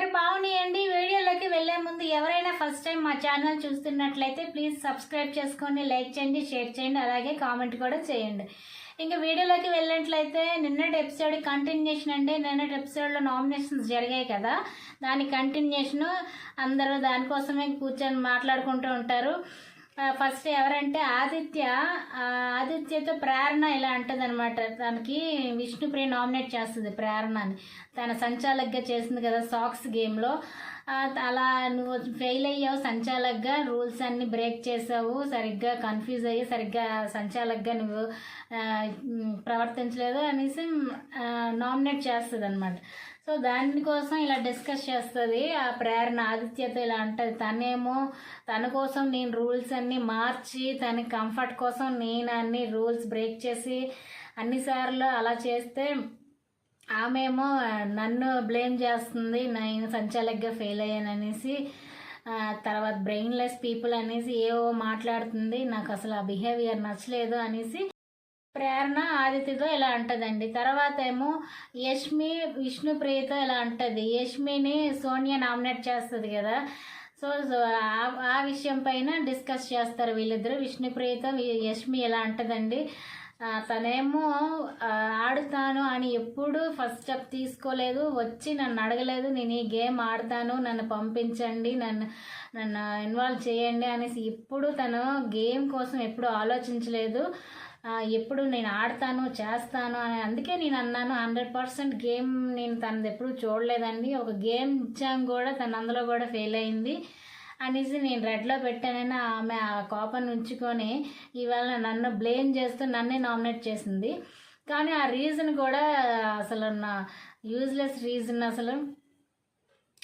పేరు పావని అండి వీడియోలోకి వెళ్ళే ముందు ఎవరైనా ఫస్ట్ టైం మా ఛానల్ చూస్తున్నట్లయితే ప్లీజ్ సబ్స్క్రైబ్ చేసుకోండి లైక్ చేయండి షేర్ చేయండి అలాగే కామెంట్ కూడా చేయండి. ఇంకా వీడియోలోకి వెళ్ళినట్లయితే నిన్నటి ఎపిసోడ్ కంటిన్యూషన్ అండి. నిన్నటి ఎపిసోడ్లో నామినేషన్స్ జరిగాయి కదా. దాని కంటిన్యూషన్ అందరూ దానికోసమే కూర్చొని మాట్లాడుకుంటూ ఉంటారు. ఫస్ట్ ఎవరంటే ఆదిత్య. ఆదిత్యతో ప్రేరణ ఇలా అంటుంది అనమాట తనకి విష్ణుప్రియ నామినేట్ చేస్తుంది ప్రేరణని. తన సంచాలకగా చేసింది కదా సాక్స్ గేమ్లో. అలా నువ్వు ఫెయిల్ అయ్యావు సంచాలకగా రూల్స్ అన్ని బ్రేక్ చేసావు సరిగ్గా కన్ఫ్యూజ్ అయ్యి సరిగ్గా సంచాలక్గా నువ్వు ప్రవర్తించలేదు అనేసి నామినేట్ చేస్తుంది అనమాట సో దానికోసం ఇలా డిస్కస్ చేస్తుంది ఆ ప్రేరణ ఆదిత్యతో ఇలా అంటది తనేమో తన కోసం నేను రూల్స్ అన్నీ మార్చి తన కంఫర్ట్ కోసం నేను అన్ని రూల్స్ బ్రేక్ చేసి అన్నిసార్లు అలా చేస్తే ఆమెమో నన్ను బ్లేమ్ చేస్తుంది నేను సంచాలకగా ఫెయిల్ అయ్యాను అనేసి తర్వాత బ్రెయిన్లెస్ పీపుల్ అనేసి ఏవో మాట్లాడుతుంది నాకు అసలు ఆ బిహేవియర్ నచ్చలేదు అనేసి ప్రేరణ ఆదిత్యతో ఇలా అంటదండి తర్వాత ఏమో యష్మి విష్ణుప్రియతో ఇలా అంటది యష్మిని సోనియా నామినేట్ చేస్తుంది కదా. సో సో ఆ- ఆ విషయం పైన డిస్కస్ చేస్తారు వీళ్ళిద్దరు. విష్ణుప్రియతో యష్మి ఎలా అంటదండి తనేమో ఆడుతాను అని ఎప్పుడు ఫస్ట్ స్టెప్ తీసుకోలేదు. వచ్చి నన్ను అడగలేదు. నేను ఈ గేమ్ ఆడతాను. నన్ను పంపించండి. నన్ను నన్ను ఇన్వాల్వ్ చేయండి అనేసి ఎప్పుడు తను గేమ్ కోసం ఎప్పుడు ఆలోచించలేదు. ఎప్పుడు నేను ఆడతాను చేస్తాను అని అందుకే నేను అన్నాను హండ్రెడ్ పర్సెంట్ గేమ్ నేను తనది ఎప్పుడు చూడలేదండి. ఒక గేమ్ ఇచ్చాం కూడా తను అందులో కూడా ఫెయిల్ అయింది అనేసి నేను రెడ్లో పెట్టానని ఆమె ఆ కోపం ఉంచుకొని ఇవాళ నన్ను బ్లేమ్ చేస్తూ నన్నే నామినేట్ చేసింది. కానీ ఆ రీజన్ కూడా అసలు నా యూజ్లెస్ రీజన్ అసలు.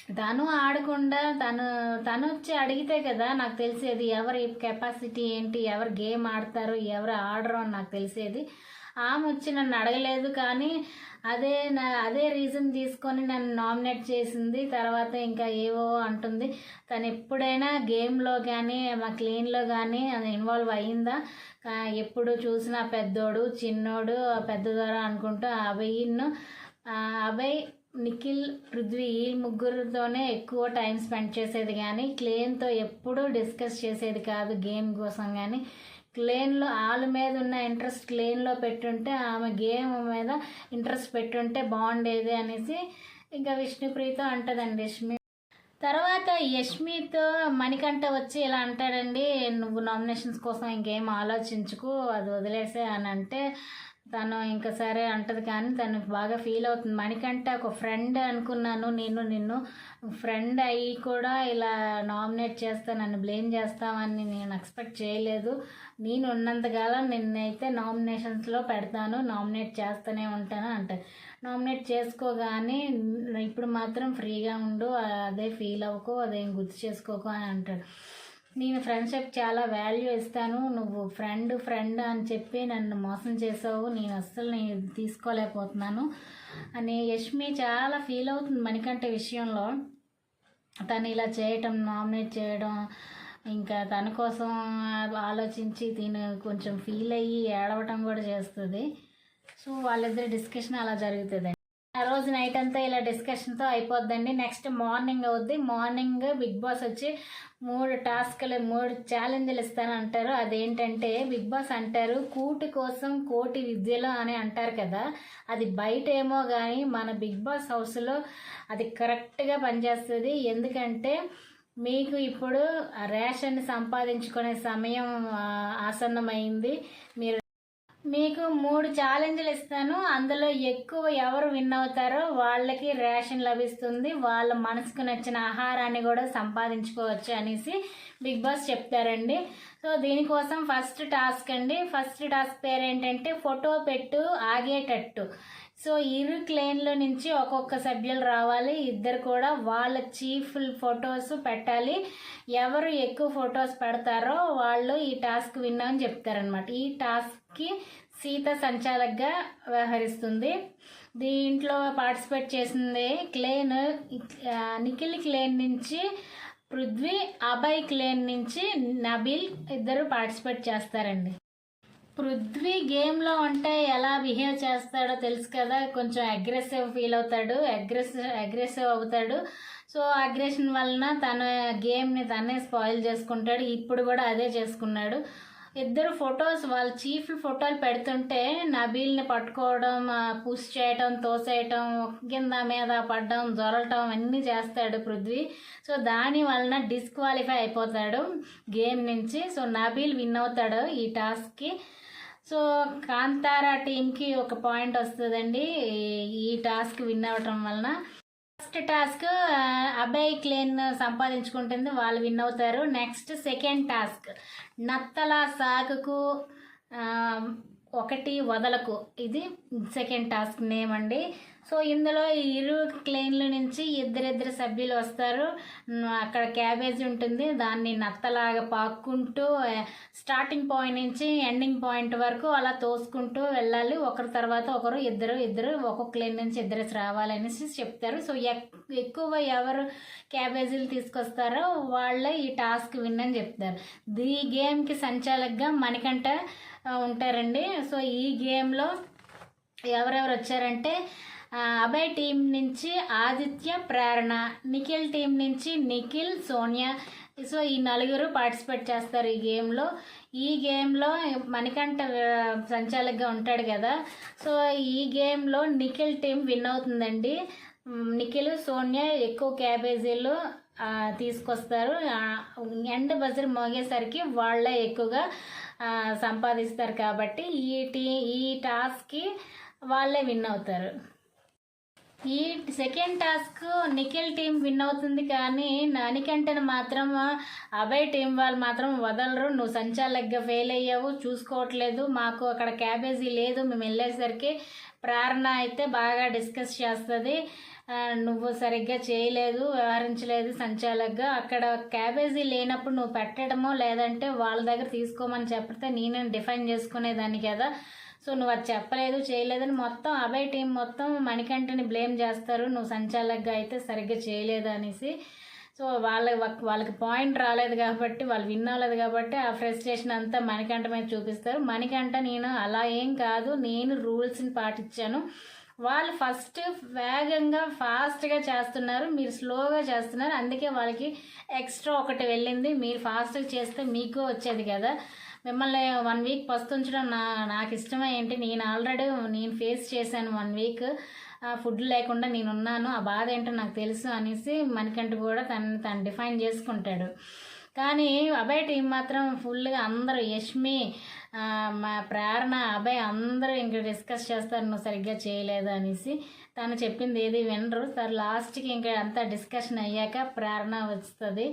తను ఆడకుండా తను తను వచ్చి అడిగితే కదా నాకు తెలిసేది ఎవరి కెపాసిటీ ఏంటి ఎవరు గేమ్ ఆడతారు ఎవరు ఆడరు అని నాకు తెలిసేది. ఆమె వచ్చి నన్ను అడగలేదు కానీ అదే నా అదే రీజన్ తీసుకొని నన్ను నామినేట్ చేసింది. తర్వాత ఇంకా ఏవో అంటుంది. తను ఎప్పుడైనా గేమ్లో కానీ మా క్లీన్లో కానీ అది ఇన్వాల్వ్ అయ్యిందా? ఎప్పుడు చూసినా పెద్దోడు చిన్నోడు పెద్ద ద్వారా అనుకుంటూ అభయ్ను అభయ్ నిఖిల్ పృథ్వీ ఈ ముగ్గురితోనే ఎక్కువ టైం స్పెండ్ చేసేది కానీ క్లేన్తో ఎప్పుడూ డిస్కస్ చేసేది కాదు గేమ్ కోసం కానీ క్లేన్లో వాళ్ళ మీద ఉన్న ఇంట్రెస్ట్ క్లేన్లో పెట్టుంటే ఆమె గేమ్ మీద ఇంట్రెస్ట్ పెట్టుంటే బాగుండేది అనేసి ఇంకా విష్ణుప్రియతో అంటదండి యష్మి. తర్వాత యష్మితో మణికంఠ వచ్చి ఇలా అంటాడండి నువ్వు నామినేషన్స్ కోసం ఇంకేం ఆలోచించుకు అది వదిలేసే అని అంటే తను ఇంకా సరే అంటది కానీ తను బాగా ఫీల్ అవుతుంది. మణికంటే ఒక ఫ్రెండ్ అనుకున్నాను నేను నిన్ను. ఫ్రెండ్ అయ్యి కూడా ఇలా నామినేట్ చేస్తా నన్ను బ్లేమ్ చేస్తామని నేను ఎక్స్పెక్ట్ చేయలేదు. నేను ఉన్నంతకాలం నిన్నైతే నామినేషన్స్లో పెడతాను నామినేట్ చేస్తూనే ఉంటాను అంట నామినేట్ చేసుకోగానే ఇప్పుడు మాత్రం ఫ్రీగా ఉండు అదే ఫీల్ అవ్వకు అదేం గుర్తు చేసుకోకు అని అంటాడు. నేను ఫ్రెండ్షిప్ చాలా వాల్యూ ఇస్తాను. నువ్వు ఫ్రెండ్ ఫ్రెండ్ అని చెప్పి నన్ను మోసం చేసావు. నేను అస్సలు నేను తీసుకోలేకపోతున్నాను. అని యష్మి చాలా ఫీల్ అవుతుంది మణికంఠ విషయంలో. తను ఇలా చేయటం నామినేట్ చేయడం ఇంకా తన కోసం ఆలోచించి తిను కొంచెం ఫీల్ అయ్యి ఏడవటం కూడా చేస్తుంది. సో వాళ్ళిద్దరి డిస్కషన్ అలా జరుగుతుంది ఆ రోజు నైట్ అంతా ఇలా డిస్కషన్తో అయిపోద్దండి. నెక్స్ట్ మార్నింగ్ అవుద్ది. మార్నింగ్ బిగ్ బాస్ వచ్చి మూడు టాస్క్లు మూడు ఛాలెంజ్లు ఇస్తానంటారు. అదేంటంటే బిగ్ బాస్ అంటారు కూటి కోసం కోటి విద్యలు అని అంటారు కదా. అది బయట ఏమో కానీ మన బిగ్ బాస్ హౌస్లో అది కరెక్ట్గా పనిచేస్తుంది. ఎందుకంటే మీకు ఇప్పుడు రేషన్ సంపాదించుకునే సమయం ఆసన్నమైంది. మీరు మీకు మూడు ఛాలెంజ్లు ఇస్తాను. అందులో ఎక్కువ ఎవరు విన్ అవుతారో వాళ్ళకి రేషన్ లభిస్తుంది. వాళ్ళ మనసుకు నచ్చిన ఆహారాన్ని కూడా సంపాదించుకోవచ్చు అనేసి బిగ్ బాస్ చెప్తారండి. సో దీనికోసం ఫస్ట్ టాస్క్ అండి. ఫస్ట్ టాస్క్ పేరు ఏంటంటే ఫోటో పెట్టు ఆగేటట్టు. సో ఇరు క్లెయిన్లో నుంచి ఒక్కొక్క సభ్యులు రావాలి. ఇద్దరు కూడా వాళ్ళ చీఫ్ ఫొటోస్ పెట్టాలి. ఎవరు ఎక్కువ ఫొటోస్ పెడతారో వాళ్ళు ఈ టాస్క్ విన్నామని చెప్తారనమాట ఈ టాస్క్కి సీత సంచాలకగా వ్యవహరిస్తుంది. దీంట్లో పార్టిసిపేట్ చేసింది క్లేన్ నిఖిల్ క్లెయిన్ నుంచి పృథ్వీ అభయ్ క్లేన్ నుంచి నబిల్ ఇద్దరు పార్టిసిపేట్ చేస్తారండి. పృథ్వీ గేమ్లో ఉంటే ఎలా బిహేవ్ చేస్తాడో తెలుసు కదా. కొంచెం అగ్రెసివ్ ఫీల్ అవుతాడు. అగ్రెసివ్ అగ్రెసివ్ అవుతాడు. సో అగ్రెషన్ వలన తన గేమ్ని తనే స్పాయిల్ చేసుకుంటాడు. ఇప్పుడు కూడా అదే చేసుకున్నాడు. ఇద్దరు ఫొటోస్ వాళ్ళ చీఫ్ ఫోటోలు పెడుతుంటే నబీల్ని పట్టుకోవడం పుష్ చేయటం తోసేయటం కింద మీద పడడం జొరలటం అన్నీ చేస్తాడు పృథ్వీ. సో దాని వలన డిస్క్వాలిఫై అయిపోతాడు గేమ్ నుంచి. సో నబీల్ విన్ అవుతాడు ఈ టాస్క్కి. సో కాంతారా టీంకి ఒక పాయింట్ వస్తుందండి ఈ టాస్క్ విన్ అవ్వటం వలన. ఫస్ట్ టాస్క్ అబ్బాయి క్లేన్ సంపాదించుకుంటుంది వాళ్ళు విన్ అవుతారు. నెక్స్ట్ సెకండ్ టాస్క్ నత్తల సాగుకు um, ఒకటి వదలకు. ఇది సెకండ్ టాస్క్ నేమ్ అండి. సో ఇందులో ఇరు క్లెయిన్ల నుంచి ఇద్దరిద్దరు సభ్యులు వస్తారు. అక్కడ క్యాబేజీ ఉంటుంది. దాన్ని నత్తలాగా పాక్కుంటూ స్టార్టింగ్ పాయింట్ నుంచి ఎండింగ్ పాయింట్ వరకు అలా తోసుకుంటూ వెళ్ళాలి. ఒకరి తర్వాత ఒకరు ఇద్దరు ఇద్దరు ఒక్కొక్క క్లెయిన్ నుంచి ఇద్దరు రావాలనేసి చెప్తారు. సో ఎక్- ఎక్కువ ఎవరు క్యాబేజీలు తీసుకొస్తారో వాళ్ళే ఈ టాస్క్ విన్ అని చెప్తారు. ఈ గేమ్కి సంచాలకుగా మణికంఠ ఉంటారండి. సో ఈ గేమ్లో ఎవరెవరు వచ్చారంటే అభయ్ టీం నుంచి ఆదిత్య ప్రేరణ నిఖిల్ టీం నుంచి నిఖిల్ సోనియా. సో ఈ నలుగురు పార్టిసిపేట్ చేస్తారు ఈ గేమ్లో. ఈ గేమ్లో మణికంఠ సంచాలకుగా ఉంటాడు కదా. సో ఈ గేమ్లో నిఖిల్ టీం విన్ అవుతుందండి. నిఖిల్ సోనియా ఎక్కువ క్యాబేజీలు తీసుకొస్తారు. ఎండ్ బజర్ మోగేసరికి వాళ్ళే ఎక్కువగా సంపాదిస్తారు కాబట్టి ఈ టీ ఈ టాస్క్కి వాళ్ళే విన్ అవుతారు. ఈ second task Nikhil team win అవుతుంది కానీ నానికంటను మాత్రం అభయ్ టీం వాళ్ళు మాత్రం వదలరు. నువ్వు సంచాలకుగా ఫెయిల్ అయ్యావు. చూసుకోవట్లేదు. మాకు అక్కడ క్యాబేజీ లేదు. మేము వెళ్ళేసరికి ప్రేరణ అయితే బాగా డిస్కస్ చేస్తుంది. నువ్వు సరిగ్గా చేయలేదు వ్యవహరించలేదు సంచాలకుగా అక్కడ క్యాబేజీ లేనప్పుడు నువ్వు పెట్టడమో లేదంటే వాళ్ళ దగ్గర తీసుకోమని చెప్పితే నేనే డిఫైన్ చేసుకునేదాన్ని కదా. సో నువ్వు అది చెప్పలేదు చేయలేదని మొత్తం అభయ్ టీం మొత్తం మణికంఠని బ్లేమ్ చేస్తారు. నువ్వు సంచాలకుగా అయితే సరిగ్గా చేయలేదు అనేసి. సో వాళ్ళ వాళ్ళకి పాయింట్ రాలేదు కాబట్టి వాళ్ళు విన్ అవ్వలేదు కాబట్టి ఆ ఫ్రస్ట్రేషన్ అంతా మణికంఠ మీద చూపిస్తారు. మణికంఠ నేను అలా ఏం కాదు నేను రూల్స్ని పాటించాను. వాళ్ళు ఫస్ట్ వేగంగా ఫాస్ట్గా చేస్తున్నారు. మీరు స్లోగా చేస్తున్నారు. అందుకే వాళ్ళకి ఎక్స్ట్రా ఒకటి వెళ్ళింది. మీరు ఫాస్ట్గా చేస్తే మీకు వచ్చేది కదా. మిమ్మల్ని వన్ వీక్ పస్తుంచడం నా నాకు ఇష్టమే. ఏంటి? నేను ఆల్రెడీ నేను ఫేస్ చేశాను వన్ వీక్ ఫుడ్ లేకుండా నేను ఉన్నాను. ఆ బాధ ఏంటో నాకు తెలుసు అనేసి మణికంఠ కూడా తను తను డిఫైన్ చేసుకుంటాడు. కానీ అభయ్ టీం మాత్రం ఫుల్గా అందరూ యష్మి మా ప్రేరణ అభయ్ అందరూ ఇంకా డిస్కస్ చేస్తారు నువ్వు సరిగ్గా చేయలేదు అనేసి. తను చెప్పింది ఏది వినరు. సార్ లాస్ట్కి ఇంకా అంతా డిస్కషన్ అయ్యాక ప్రేరణ వస్తుంది.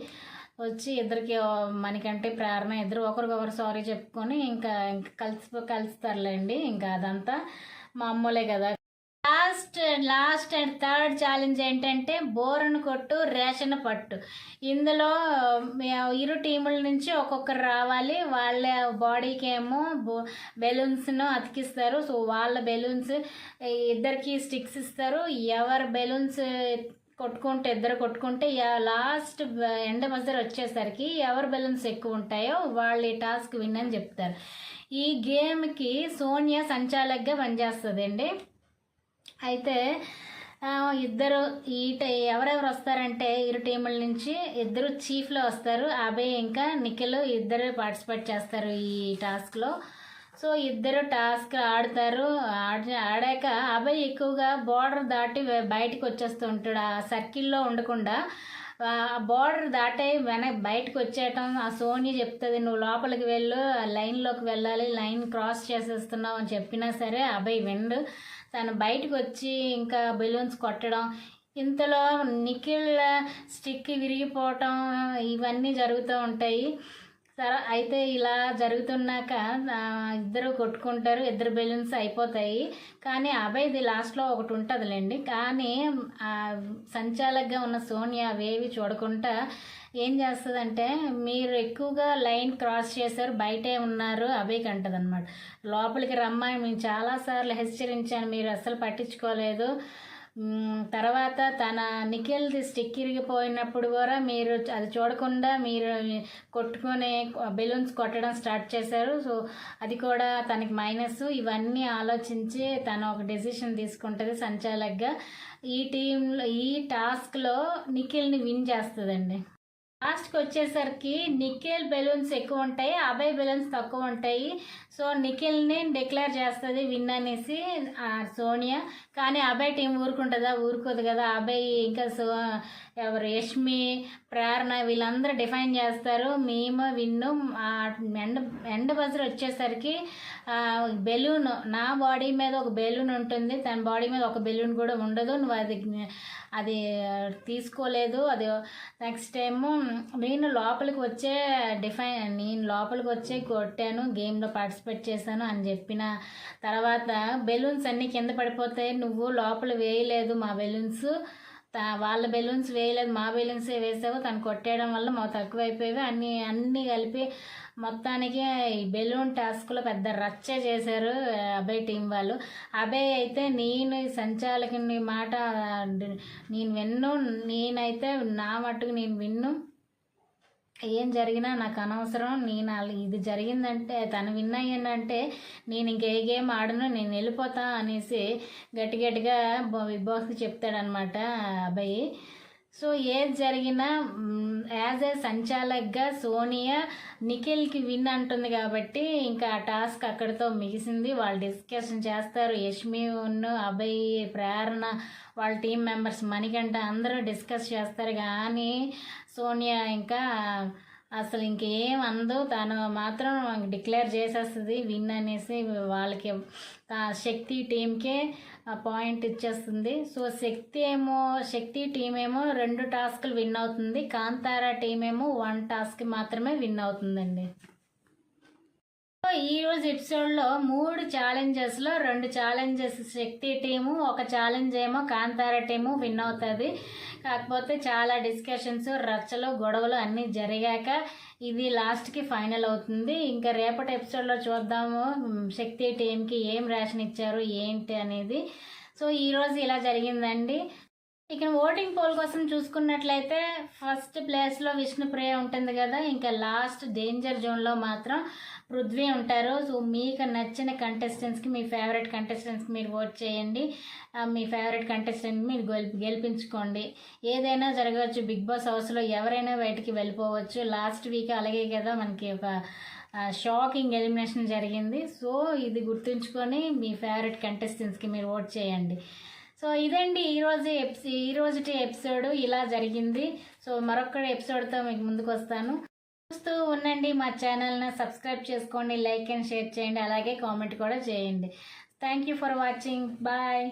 వచ్చి ఇద్దరికి మనకంటే ప్రేరణ. ఇద్దరు ఒకరికొకరు సారీ చెప్పుకొని ఇంకా ఇంకా కలిసి కలుస్తారులేండి. ఇంకా అదంతా మామూలే కదా. Last last and third challenge ఏంటంటే బోరను కొట్టు రేషన్ పట్టు. ఇందులో ఇరు టీముల నుంచి ఒక్కొక్కరు రావాలి. వాళ్ళ బాడీకి ఏమో బో బెలూన్స్ను అతికిస్తారు. సో వాళ్ళ బెలూన్స్ ఇద్దరికి స్టిక్స్ ఇస్తారు. ఎవరు బెలూన్స్ కొట్టుకుంటే ఇద్దరు కొట్టుకుంటే లాస్ట్ ఎండ మధ్య వచ్చేసరికి ఎవరు బెలూన్స్ ఎక్కువ ఉంటాయో వాళ్ళు ఈ టాస్క్ విన్ అని చెప్తారు. ఈ గేమ్కి సోనియా సంచాలకుగా పనిచేస్తుందండి. అయితే ఇద్దరు ఈ ఎవరెవరు వస్తారంటే ఇరు టీముల నుంచి ఇద్దరు చీఫ్లో వస్తారు. అభయ్ ఇంకా నిఖిల్ ఇద్దరు పార్టిసిపేట్ చేస్తారు ఈ టాస్క్లో సో ఇద్దరు టాస్క్ ఆడతారు. ఆడ ఆడాక అభయ్ ఎక్కువగా బార్డర్ దాటి బయటకు వచ్చేస్తూ ఉంటాడు ఆ సర్కిల్లో ఉండకుండా. ఆ బార్డర్ దాటే వెన బయటకు వచ్చేయటం ఆ సోని చెప్తుంది నువ్వు లోపలికి వెళ్ళు ఆ లైన్లోకి వెళ్ళాలి లైన్ క్రాస్ చేసేస్తున్నావు అని చెప్పినా సరే అభయ్ విండు తను బయటకు వచ్చి ఇంకా బెలూన్స్ కొట్టడం ఇంతలో నిఖిల్ స్టిక్ విరిగిపోవటం ఇవన్నీ జరుగుతూ ఉంటాయి. సరే అయితే ఇలా జరుగుతున్నాక ఇద్దరు కొట్టుకుంటారు ఇద్దరు బెలూన్స్ అయిపోతాయి. కానీ అభయ్ది లాస్ట్లో ఒకటి ఉంటుందిలేండి. కానీ సంచాలకగా ఉన్న సోనియా అవేవి చూడకుండా ఏం చేస్తుందంటే మీరు ఎక్కువగా లైన్ క్రాస్ చేశారు బయటే ఉన్నారు అభయ్కి అంటది అనమాట లోపలికి రమ్మని మేము చాలాసార్లు హెచ్చరించాను మీరు అస్సలు పట్టించుకోలేదు. తర్వాత తన నిఖిల్ది స్టిక్ ఇరిగిపోయినప్పుడు కూడా మీరు అది చూడకుండా మీరు కొట్టుకునే బెలూన్స్ కొట్టడం స్టార్ట్ చేశారు. సో అది కూడా తనకి మైనస్. ఇవన్నీ ఆలోచించి తను ఒక డెసిషన్ తీసుకుంటుంది సంచాలక్గా. ఈ టీంలో ఈ టాస్క్లో నిఖిల్ని విన్ చేస్తుందండి. లాస్ట్కి వచ్చేసరికి నిఖిల్ బెలూన్స్ ఎక్కువ ఉంటాయి అభయ్ బెలూన్స్ తక్కువ ఉంటాయి. సో నిఖిల్ని డిక్లేర్ చేస్తుంది విన్ అనేసి సోనియా. కానీ అభయ్ టీం ఊరుకుంటుందా? ఊరుకోదు కదా. అభయ్ ఇంకా సో ఎవరు? యష్మి ప్రేరణ వీళ్ళందరూ డిఫైన్ చేస్తారు. మేము విన్ను ఎండ ఎండ బజర్ వచ్చేసరికి బెలూన్ నా బాడీ మీద ఒక బెలూన్ ఉంటుంది. తన బాడీ మీద ఒక బెలూన్ కూడా ఉండదు. నువ్వు అది అది తీసుకోలేదు. అది నెక్స్ట్ టైమ్ నేను లోపలికి వచ్చే డిఫైన్ నేను లోపలికి వచ్చే కొట్టాను. గేమ్లో పార్టిసిపేట్ చేశాను అని చెప్పిన తర్వాత బెలూన్స్ అన్నీ కింద పడిపోతాయి. నువ్వు లోపల వేయలేదు మా బెలూన్స్ వాళ్ళ బెలూన్స్ వేయలేదు మా బెలూన్సే వేసావు తను కొట్టేయడం వల్ల మా తక్కువైపోయేవి. అన్నీ అన్నీ కలిపి మొత్తానికి ఈ బెలూన్ టాస్క్లో పెద్ద రచ్చ చేశారు అభయ్ టీం వాళ్ళు. అభయ్ అయితే నేను సంచాలకుని మాట నేను విన్ను నేనైతే నా మట్టుకు నేను విన్ను. ఏం జరిగినా నాకు అనవసరం. నేను అలా ఇది జరిగిందంటే తను విన్ అయ్యిందంటే నేను ఇంకే ఏ గేమ్ ఆడను నేను వెళ్ళిపోతా అనేసి గట్టి గట్టిగా బిగ్ బాస్కి చెప్తాడనమాట అబ్బాయి. సో ఏది జరిగినా యాజ్ ఏ సంచాలక్గా సోనియా నిఖిల్కి విన్ అంటుంది కాబట్టి ఇంకా ఆ టాస్క్ అక్కడితో ముగిసింది. వాళ్ళు డిస్కషన్ చేస్తారు. యష్మి ఉన్ను అభయ్ ప్రేరణ వాళ్ళ టీం మెంబర్స్ మణికంఠ అందరూ డిస్కస్ చేస్తారు. కానీ సోనియా ఇంకా అసలు ఇంకేం అందు తను మాత్రం డిక్లేర్ చేసేస్తుంది విన్ అనేసి వాళ్ళకి శక్తి టీంకే పాయింట్ ఇచ్చేస్తుంది. సో శక్తి ఏమో శక్తి టీం ఏమో రెండు టాస్క్లు విన్ అవుతుంది. కాంతారా టీం ఏమో వన్ టాస్క్ మాత్రమే విన్ అవుతుందండి. ఈరోజు ఈ రోజు ఎపిసోడ్లో మూడు ఛాలెంజెస్లో రెండు ఛాలెంజెస్ శక్తి టీము ఒక ఛాలెంజ్ ఏమో కాంతార టీము విన్ అవుతుంది. కాకపోతే చాలా డిస్కషన్స్ రచ్చలు గొడవలు అన్నీ జరిగాక ఇది లాస్ట్కి ఫైనల్ అవుతుంది. ఇంకా రేపటి ఎపిసోడ్లో చూద్దాము శక్తి టీంకి ఏం రేషన్ ఇచ్చారు ఏంటి అనేది. సో ఈరోజు ఇలా జరిగిందండి. ఇక ఓటింగ్ పోల్ కోసం చూసుకున్నట్లయితే ఫస్ట్ ప్లేస్లో విష్ణుప్రియ ఉంటుంది కదా ఇంకా లాస్ట్ డేంజర్ జోన్లో మాత్రం పృథ్వీ ఉంటారు. సో మీకు నచ్చిన కంటెస్టెంట్స్కి మీ ఫేవరెట్ కంటెస్టెంట్స్కి మీరు ఓట్ చేయండి. మీ ఫేవరెట్ కంటెస్టెంట్ మీరు గెలిపి గెలిపించుకోండి. ఏదైనా జరగవచ్చు. బిగ్ బాస్ హౌస్లో ఎవరైనా బయటికి వెళ్ళిపోవచ్చు. లాస్ట్ వీక్ అలాగే కదా మనకి ఒక షాకింగ్ ఎలిమినేషన్ జరిగింది. సో ఇది గుర్తుంచుకొని మీ ఫేవరెట్ కంటెస్టెంట్స్కి మీరు ఓట్ చేయండి. సో ఇదండి ఈరోజు ఎప్స్ ఈరోజు ఎపిసోడ్ ఇలా జరిగింది. సో మరొక ఎపిసోడ్తో మీకు ముందుకు వస్తాను. చూస్తూ ఉండండి మా ఛానల్ని సబ్స్క్రైబ్ చేసుకోండి లైక్ అండ్ షేర్ చేయండి అలాగే కామెంట్ కూడా చేయండి. Thank you for watching bye